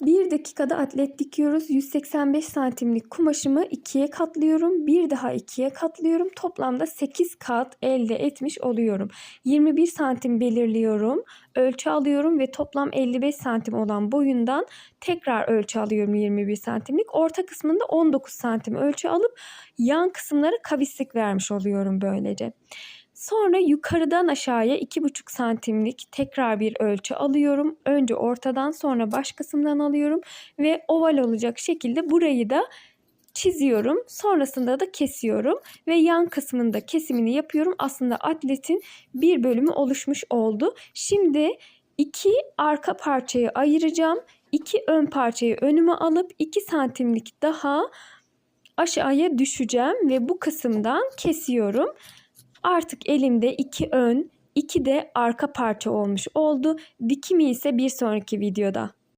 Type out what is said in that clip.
1 dakikada atlet dikiyoruz. 185 santimlik kumaşımı ikiye katlıyorum. Bir daha ikiye katlıyorum. Toplamda 8 kat elde etmiş oluyorum. 21 santim belirliyorum. Ölçü alıyorum ve toplam 55 santim olan boyundan tekrar ölçü alıyorum 21 santimlik. Orta kısmında 19 santim ölçü alıp yan kısımlara kavislik vermiş oluyorum böylece. Sonra yukarıdan aşağıya 2,5 santimlik tekrar bir ölçü alıyorum. Önce ortadan sonra baş kısımdan alıyorum ve oval olacak şekilde burayı da çiziyorum. Sonrasında da kesiyorum ve yan kısmında kesimini yapıyorum. Aslında atletin bir bölümü oluşmuş oldu. Şimdi iki arka parçayı ayıracağım. İki ön parçayı önüme alıp 2 santimlik daha aşağıya düşeceğim ve bu kısımdan kesiyorum. Artık elimde iki ön, iki de arka parça olmuş oldu. Dikimi ise bir sonraki videoda.